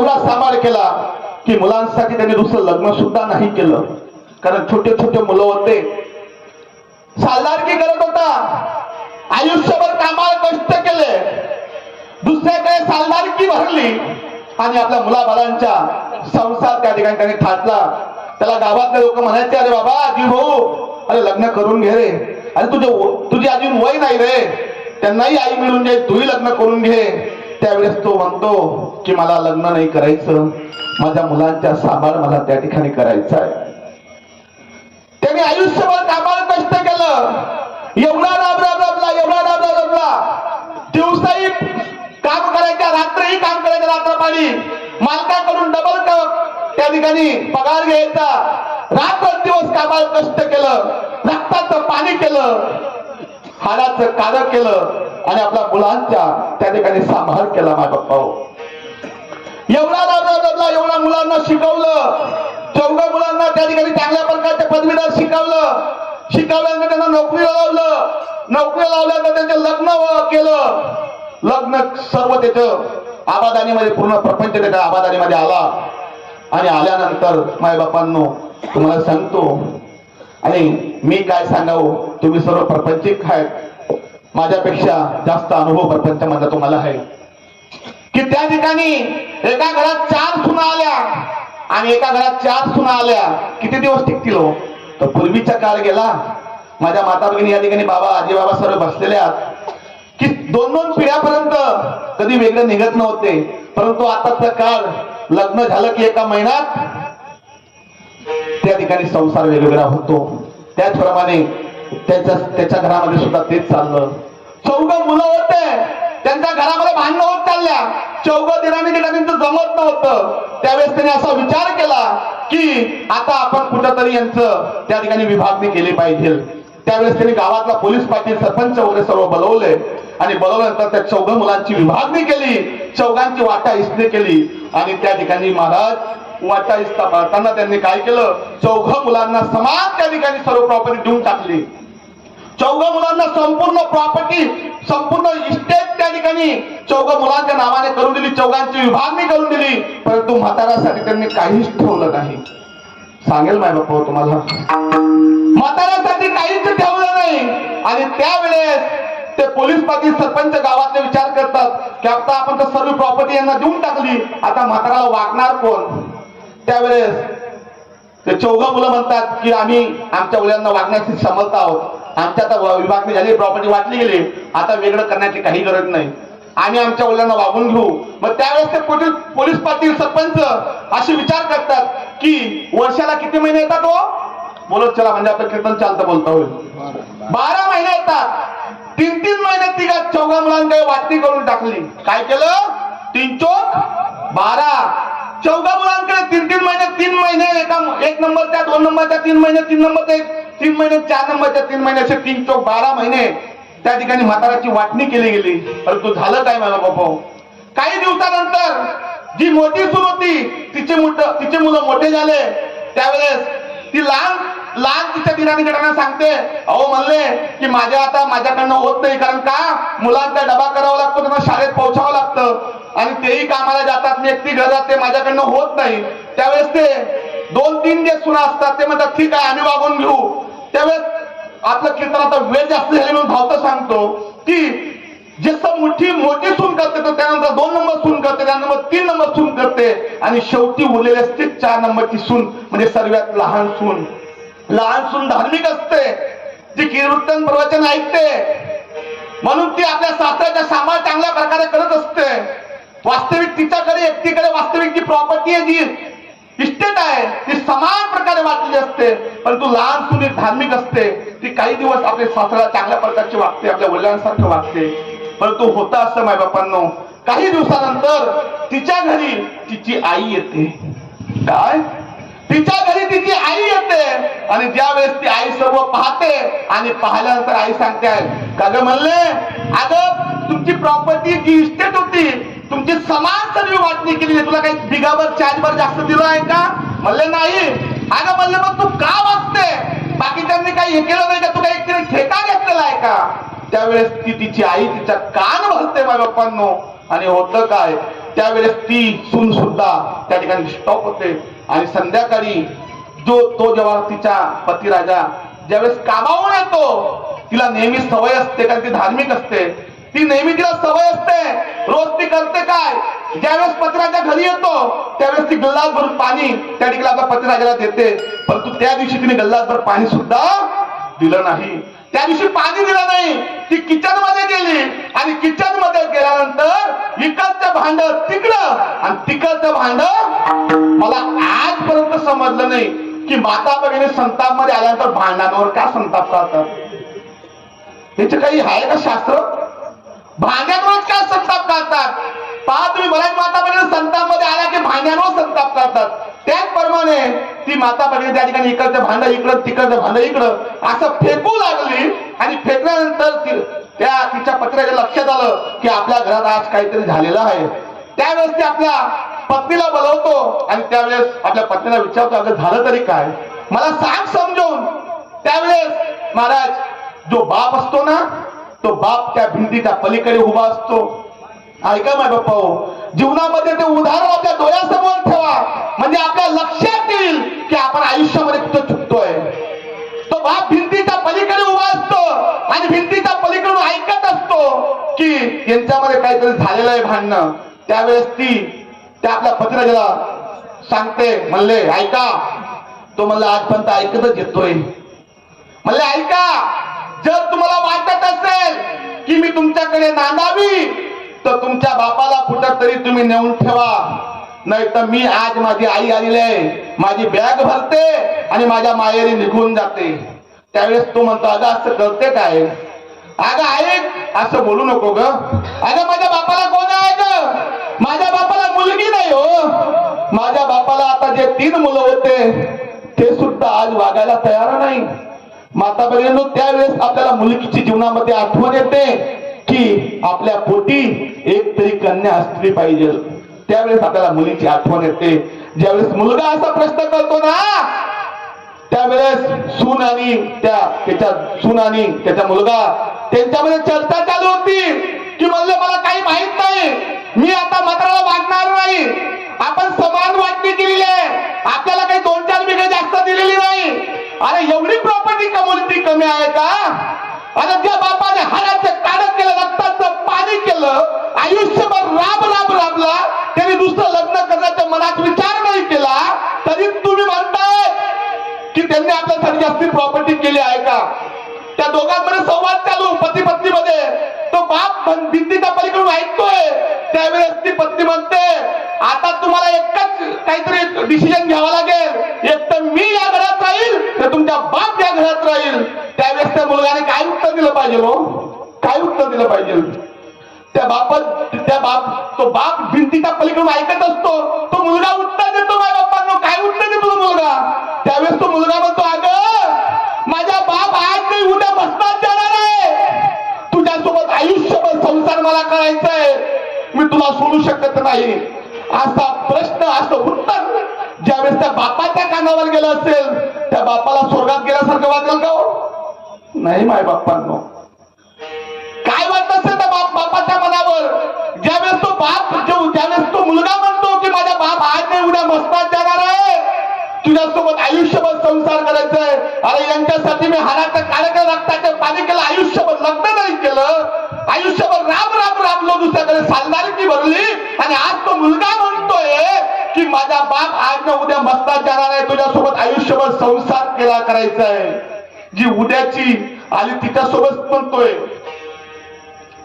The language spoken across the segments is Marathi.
एवढा सांभाळ केला की मुलांसाठी त्यांनी दुसरं लग्न सुद्धा नाही केलं. कारण छोटे छोटे मुलं होते. सालदारकी करत होता. आयुष्यभर कामाला कष्ट केले. दुसऱ्याकडे सालदारकी भरली आणि आपल्या मुलाबाळांच्या संसार त्या ठिकाणी त्याने थाटला. त्याला गावातले लोक म्हणायचे अरे बाबा आजी भाऊ अरे लग्न करून घे रे. अरे तुझे तुझी अजून वय नाही रे. त्यांनाही आई मिळून जाईल तूही लग्न करून घे. त्यावेळेस तो म्हणतो की मला लग्न नाही करायचं. माझ्या मुलांच्या सांभाळ मला त्या ठिकाणी करायचा आहे. त्यांनी आयुष्यभर कामाला कष्ट केलं. एवढा राब राब राबला एवढा राब राब राबला. दिवसाही काम करायच्या रात्रही काम करायचं रात्रपाळी मालकाकडून डबल त्या ठिकाणी पगार घ्यायचा. रात्र दिवस कामाला कष्ट केलं. रक्ताचं पाणी केलं. हाडाचं कार्य केलं. आणि आपल्या मुलांच्या त्या ठिकाणी सांभाळ केला माझ्या बाप्पा एवढा राब राब एवढा मुलांना शिकवलं. चौघा मुलांना त्या ठिकाणी चांगल्या प्रकारच्या पदवीदार शिकवलं. शिकवल्यानंतर त्यांना नोकरीला लावलं. नोकरीला लावल्यानंतर त्यांचं लग्न केलं. लग्न सर्व त्याचं आबादानीमध्ये पूर्ण प्रपंच त्याच्या आबादानीमध्ये आला. आणि आल्यानंतर माय बापांनो तुम्हाला सांगतो. आणि मी काय सांगावं तुम्ही सर्व प्रपंचिक आहेत. माझ्यापेक्षा जास्त अनुभव प्रपंचामधला तुम्हाला आहे. की त्या ठिकाणी एका घरात चार सुना आल्या. आणि एका घरात चार सुना आल्या. किती दिवस टिकतील हो? तर पूर्वीचा काळ गेला. माझ्या माता भगिनी या ठिकाणी बाबा आजी बाबा सर्व बसलेले की दोन दोन पिढ्यापर्यंत कधी वेगळे निघत नव्हते. परंतु आताचा काळ लग्न झालं की एका महिन्यात त्या ठिकाणी संसार वेगवेगळा होतो. त्याचप्रमाणे त्याच्या त्याच्या घरामध्ये सुद्धा तेच चाललं. चौघ मुलं होते. त्यांच्या घरामध्ये भांडण होत चालल्या चौघ दिराणी दिराणींचं जमत नव्हतं. त्यावेळेस त्यांनी असा विचार केला की आता आपण कुठंतरी यांचं त्या ठिकाणी विभागणी केली पाहिजे. त्यावेळेस त्यांनी गावातला पोलीस पाटील सरपंच वगैरे सर्व बोलवले. आणि बोलवल्यानंतर त्या चौघ मुलांची विभागणी केली चौघांची वाटा इसने केली. आणि त्या ठिकाणी महाराज वाटा इस्ता पाळताना त्यांनी काय केलं? चौघ मुलांना समान त्या ठिकाणी सर्व प्रॉपर्टी देऊन टाकली. चौघ मुलांना संपूर्ण प्रॉपर्टी संपूर्ण इस्टेट त्या ठिकाणी चौघ मुलांच्या नावाने करून दिली चौघांची विभागणी करून दिली. परंतु म्हातारासाठी त्यांनी काहीच ठेवलं नाही. सांगेल माय बाप्पा हो तुम्हाला. म्हाताऱ्यासाठी काहीच ठेवलं नाही. आणि त्यावेळेस ते पोलीस पाटील सरपंच गावातले विचार करतात की आता आपण तर सर्व प्रॉपर्टी यांना देऊन टाकली. आता म्हाताराला वागणार कोण? त्यावेळेस ते चौघ मुलं म्हणतात की आम्ही आमच्या मुलांना वागण्याची समजता आहोत. आमच्या आता विभागणी झाली प्रॉपर्टी वाटली गेली. आता वेगळं करण्याची काही गरज नाही. आम्ही आमच्या मुलांना वागून घेऊ. मग त्यावेळेस ते पोलीस पोलीस पाटील सरपंच असे विचार करतात की वर्षाला किती महिने येतात हो? बोलत चला म्हणजे आपलं कीर्तन चालतं बोलता होईल. बारा महिने येतात. तीन तीन महिने तिघा चौघा मुलांकडे वाटणी करून टाकली. काय केलं? तीन चौक बारा. चौघा मुलांकडे तीन तीन महिने तीन महिने एका एक नंबरच्या दोन नंबरच्या तीन महिने तीन नंबरचे तीन महिने चार नंबरच्या तीन महिन्याचे तीन चौक बारा महिने त्या ठिकाणी म्हाताराची वाटणी केली गेली. परंतु झालं काय मला बाबा काही दिवसानंतर जी मोठी सून होती तिचे मुठ तिचे मुलं मोठे झाले. त्यावेळेस ती लहान लहान तिच्या दिनानिकडांना सांगते अहो म्हणले की माझ्या आता माझ्याकडनं होत नाही कारण का? मुलांचा डबा करावा लागतो त्यांना शाळेत पोहोचावं लागतं. आणि तेही कामाला जातात मी एकटी घर जाते माझ्याकडनं होत नाही. त्यावेळेस ते दोन तीन जे सुना असतात ते म्हणतात ठीक आहे आम्ही वागून घेऊ. त्यावेळेस आपलं कीर्तनाचा आता वेळ जास्त झाली म्हणून धावतं सांगतो की जसं मोठी मोठी सून करते तर त्यानंतर दोन नंबर सून करते त्यानंतर तीन नंबर सून करते. आणि शेवटी उरलेली असते चार नंबरची सून म्हणजे सर्वात लहान सून. लहान सून धार्मिक असते. जी कीर्तन प्रवचन ऐकते. म्हणून ती आपल्या सासऱ्याचा सांभाळ चांगल्या प्रकारे करत असते. वास्तविक तिच्याकडे एकटीकडे वास्तविक जी प्रॉपर्टी आहे जी इस्टेट आहे ती समान प्रकारे वाटलेली असते परंतु लहान सुनी धार्मिक असते ती काही दिवस आपले सासऱ्याला चांगल्या प्रकारची वागते आपल्या वडिलांसारखं वागते. परंतु होतं असं माय बापांनो काही दिवसानंतर तिच्या घरी तिची आई येते. काय? तिच्या घरी तिची आई येते आणि ज्या वेळेस ती आई सर्व पाहते आणि पाहिल्यानंतर आई सांगते का ग म्हणले अगं तुमची प्रॉपर्टी जी इस्टेट होती तुमची समान सर्व वाटणी केली तुला काही बिगावर चार्जवर जास्त दिलं आहे का? म्हणले नाही. अगं म्हणले मग तू का वाचते बाकीच्यांनी काही हे केलं नाही का? तू काही एक ठेका घेतलेला आहे का? त्यावेळेस ती तिची आई तिच्या कान भरते माझ्या बाप्पांनो. आणि होतं काय? त्यावेळेस ती सून सुद्धा त्या ठिकाणी स्टॉप होते. आणि संध्याकाळी जो तो जेव्हा तिच्या पतिराजा ज्यावेळेस कामावून येतो तिला नेहमी सवय असते कारण ती धार्मिक असते. ती नेहमी तिला सवय असते. रोज ती करते काय? ज्यावेळेस पत्राच्या घरी येतो त्यावेळेस ती गल्लास भरून पाणी त्या ठिकाणी आपल्या पतिराजाला देते. परंतु त्या दिवशी तिने गल्लासभर पाणी सुद्धा दिलं नाही. त्या दिवशी पाणी दिलं नाही. ती किचनमध्ये गेली आणि किचनमध्ये गेल्यानंतर इकडचं भांड तिकडं आणि तिकडचं भांड मला आजपर्यंत समजलं नाही की माता भगिनी संतापमध्ये आल्यानंतर भांडांवर का संताप करतात याचे काही आहे का शास्त्र? भांड्यांवरच काय संताप काढतात पहा तुम्ही बऱ्याच माता संताप संतापमध्ये आला की भांड्यांवर संताप काढतात त्याचप्रमाणे ती माता बहिणी त्या ठिकाणी इकडचं भांड इकडं तिकडचं भांड इकडं असं फेकू लागली आणि फेकल्यानंतर त्या तिच्या पत्राच्या लक्षात आलं की आपल्या घरात आज काहीतरी झालेलं आहे. त्यावेळेस ती आपल्या पत्नीला बोलवतो आणि त्यावेळेस आपल्या पत्नीला विचारतो अगं झालं तरी काय? मला सांग समजून. त्यावेळेस महाराज जो बाप असतो ना तो बाप त्या भिंतीच्या पलीकडे उभा असतो. ऐका माय बाप्पा हो, जीवनामध्ये ते उदाहरण आपल्या डोळ्यासमोर ठेवा. म्हणजे आपल्या लक्षात येईल की आपण आयुष्यामध्ये कुठं चुकतोय. तो बाप भिंतीच्या पलीकडे उभा असतो आणि भिंतीच्या पलीकडून ऐकत असतो की यांच्यामध्ये काहीतरी झालेलं आहे भांडणं. त्यावेळेस ती त्या आपल्या पतिराजाला सांगते म्हणले ऐका. तो म्हणला आजपर्यंत ऐकतच येतोय. म्हणले ऐका. जर तुम्हाला वाटत असेल की मी तुमच्याकडे नांदावी तर तुमच्या बापाला कुठं तरी तुम्ही नेऊन ठेवा. नाही तर मी आज माझी आई आलेली आहे माझी बॅग भरते आणि माझ्या मायेरी निघून जाते. त्यावेळेस तो म्हणतो अगं असं करते काय? अगं ऐक असं बोलू नको ग. अगं माझ्या बापाला कोण आहे ग? माझ्या बापाला मुलगी नाही हो. माझ्या बापाला आता जे तीन मुलं होते ते सुद्धा आज वागायला तयार नाही. माता बहिणींनो त्यावेळेस आपल्याला मुलगीची जीवनामध्ये आठवण येते की आपल्या पोटी एक तरी कन्या असली पाहिजे. त्यावेळेस आपल्याला मुलीची आठवण येते. ज्यावेळेस मुलगा असा प्रश्न करतो ना त्यावेळेस सून आणि त्या त्याच्या सून आणि त्याचा मुलगा त्यांच्यामध्ये चर्चा चालू होती की म्हणलं मला काही माहीत नाही. मी आता मात्राला वागणार नाही. आपण समान वाटणी केलेली आहे. आपल्याला काही दोन चार बिघे जास्त दिलेली नाही. अरे एवढी प्रॉपर्टी कमोलिटी कमी आहे का? अरे त्या बापाने हाडाचं काढत केलं रक्ताचं पाणी केलं आयुष्यभर राब राब राबला. त्याने दुसरं लग्न करण्याच्या मनात विचार नाही केला. तरी तुम्ही म्हणताय की त्यांनी आपल्यासाठी जास्ती प्रॉपर्टी केली आहे का? त्या दोघांमध्ये संवाद चालू पती पत्नीमध्ये बाप भिंतीच्या पलीकडून ऐकतोय. त्यावेळेस ती पत्नी म्हणते आता तुम्हाला एकच काहीतरी डिसिजन घ्यावा लागेल. एक तर मी या घरात राहील तर तुमच्या बाप या घरात राहील. त्यावेळेस त्या मुलगाने काय उत्तर दिलं पाहिजे हो? काय उत्तर दिलं पाहिजे? त्या बापात त्या बाप तो बाप भिंतीच्या पलीकडून ऐकत असतो. तो मुलगा उत्तर देतो माझ्या बाप्पांनो काय उत्तर देतो मुलगा? त्यावेळेस तो मुलगा म्हणतो अगं माझा बाप आज नाही उद्या बसतात जाणार आहे. तुझ्यासोबत आयुष्यभर संसार मला करायचा आहे मी तुला सोडू शकत नाही. असा प्रश्न असं उत्तर ज्यावेळेस त्या बापाच्या कानावर गेलं असेल त्या बापाला स्वर्गात गेल्यासारखं वाटेल का हो? नाही माय बाप्पांनो. काय वाटत असेल त्या बाप बापाच्या मनावर? ज्यावेळेस तो बाप जो ज्यावेळेस तो मुलगा म्हणतो की माझा बाप आज नाही उद्या मस्तात तुझ्यासोबत आयुष्यभर संसार करायचा आहे अरे यांच्यासाठी मी हाडाचं कार्यक्रम रक्ताचे पाणी केलं आयुष्यभर लग्न नाही केलं. आयुष्यभर राम राम रामलो दुसऱ्याकडे सालदारकी भरली. आणि आज तो मुलगा म्हणतोय की माझा बाप आज ना उद्या मस्तात जाणार आहे. तुझ्यासोबत आयुष्यभर संसार केला करायचा आहे जी उद्याची आली तिच्यासोबत म्हणतोय.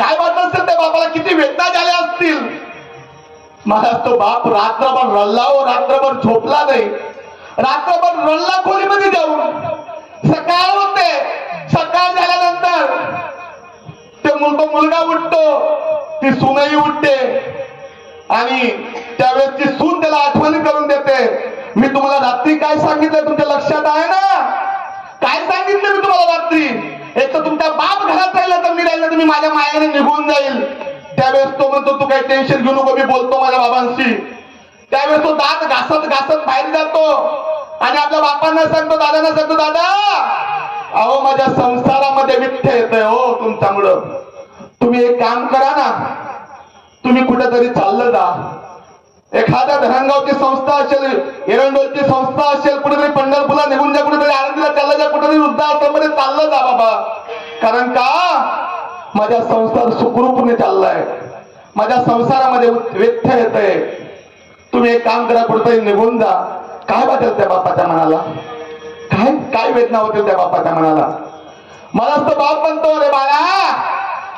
काय वाटत असेल त्या बापाला? किती वेदना झाल्या असतील. महाराज तो बाप रात्रभर रडला हो रात्रभर झोपला नाही. रात्रभर रडला खोलीमध्ये जाऊन. सकाळ होते. सकाळ झाल्यानंतर ते मुलगा तो मुलगा उठतो. ती सुनही उठते. आणि त्यावेळेस ती सून त्याला आठवणी करून देते. मी तुम्हाला रात्री काय सांगितलं तुमच्या लक्षात आहे ना? काय सांगितलं मी तुम्हाला रात्री? एक तर तुमचा बाप घरात राहिला तर मी राहिलं तर मी माझ्या मायाने निघून जाईल. त्यावेळेस तो म्हणतो तू काही टेन्शन घेऊ नको मी बोलतो माझ्या बाबांशी. त्यावेळेस तो दात घासत घासत आणि आपल्या बापांना सांगतो दादांना सांगतो दादा अहो माझ्या संसारामध्ये विठ्ठ येत हो तुमच्यामुळं. तुम्ही एक काम करा ना. तुम्ही कुठेतरी चाललं जा. एखाद्या धरणगावची संस्था असेल एरंडोलची संस्था असेल कुठेतरी पंढरपूरला निघून जा कुठेतरी आळंदीला चाललं जा कुठेतरी वृद्धाश्रममध्ये चाललं जा बाबा. कारण का? माझ्या संसार सुखरूपने चाललाय. माझ्या संसारामध्ये व्यथ्य येत आहे तुम्ही एक काम करा कुठेतरी निघून जा. काय वाटेल त्या बापाच्या मनाला? काय काय वेदना होतील त्या बापाच्या मनाला? मला तो बाप म्हणतो रे बाळा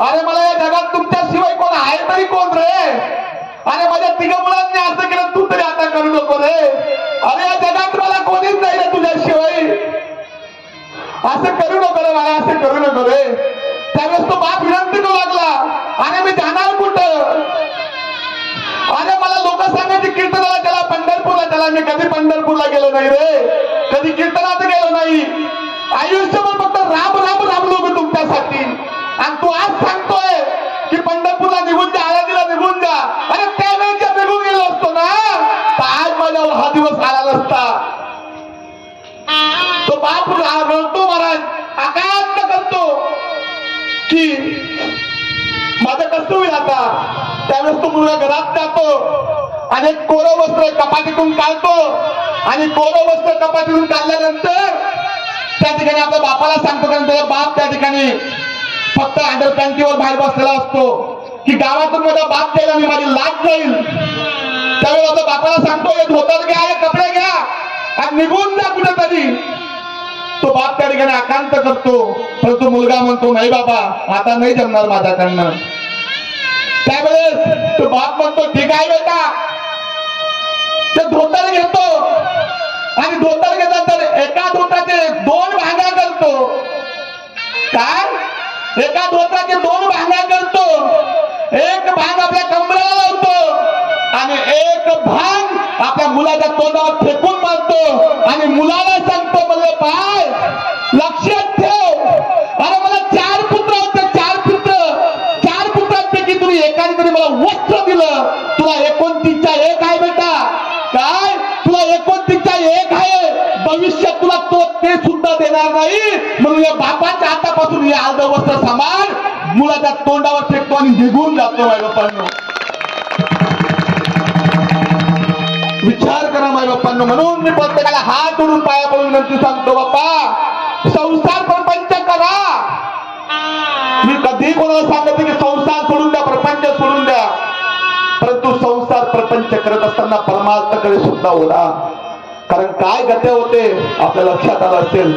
अरे मला या जगात तुमच्या शिवाय कोण आहे तरी कोण रे? अरे माझ्या तिघ मुलांनी असं केलं तू तरी आता करू नको रे. अरे या जगात मला कोणीच नाही रे तुझ्याशिवाय. असं करू नको रे मला असं करू नको रे. त्यावेळेस तो बाप विनंती करू लागला आणि मी जाणार कुठं? अरे मला सांगायचे कीर्तनाला त्याला पंढरपूरला त्याला मी कधी पंढरपूरला गेलो नाही रे. कधी कीर्तनात गेलो नाही. आयुष्यभर फक्त राम राम रामलो मी तुमच्यासाठी. आणि तू आज सांगतोय की पंढरपूरला निघून जा आळंदीला निघून जा. अरे त्यावेळेस जर निघून गेलो असतो ना तर आज माझ्यावर हा दिवस आला नसता. तो बाप रडतो महाराज. आकांत करतो की माझं कसं होईल आता? त्यावेळेस तो मुलगा घरात जातो. आणि कोरं वस्त्र कपाटीतून काढतो. आणि कोरं वस्त्र कपाटीतून काढल्यानंतर त्या ठिकाणी आपल्या बापाला सांगतो कारण त्याचा बाप त्या ठिकाणी फक्त अंडर पॅन्टीवर बाहेर बसलेला असतो. की गावातून माझा बाप गेला आणि माझी लाज जाईल. त्यावेळेस आपल्या बापाला सांगतो हे धोतर घ्या हे कपडे घ्या. आणि निघून जा कुठेतरी. तो बाप त्या ठिकाणी आकांत करतो. परंतु मुलगा म्हणतो नाही बाबा आता नाही जमणार माझ्याकडनं. त्यावेळेस तो बाप म्हणतो ठीक आहे बेटा ते धोतर घेतो. आणि धोतर घेतल्यानंतर एका धोत्राचे दोन भांगा करतो. काय? एका धोताचे दोन भांगा करतो. एक भांग आपल्या कमरेला लावतो. आणि एक भांग आपल्या मुलाच्या तोंडावर फेकून मारतो. आणि मुलाला सांगतो म्हणजे पाय लक्षात ठेव. अरे मला चार पुत्र होते चार पुत्र. चार पुत्रांपैकी तुम्ही एकाने तरी मला वस्त्र दिलं. तुला एकोणतीसच्या एक आहे भविष्यात तुला तो ते सुद्धा देणार नाही. म्हणून या बापाच्या हातापासून हे अर्ध वस्त्र सामान मुलाच्या तोंडावर फेकतो आणि निघून जातो माझ्या बापांनो. विचार करा माझ्या बाप्पांनो म्हणून मी प्रत्येकाला हात जोडून पाया पडून विनंती सांगतो बाप्पा संसार प्रपंच करा. मी कधी कोणाला सांगत की संसार सोडून द्या प्रपंच सोडून द्या. परंतु संसार प्रपंच करत असताना परमार्थकडे सुद्धा ओढा. कारण काय गत्या होते आपल्या लक्षात आलं असेल.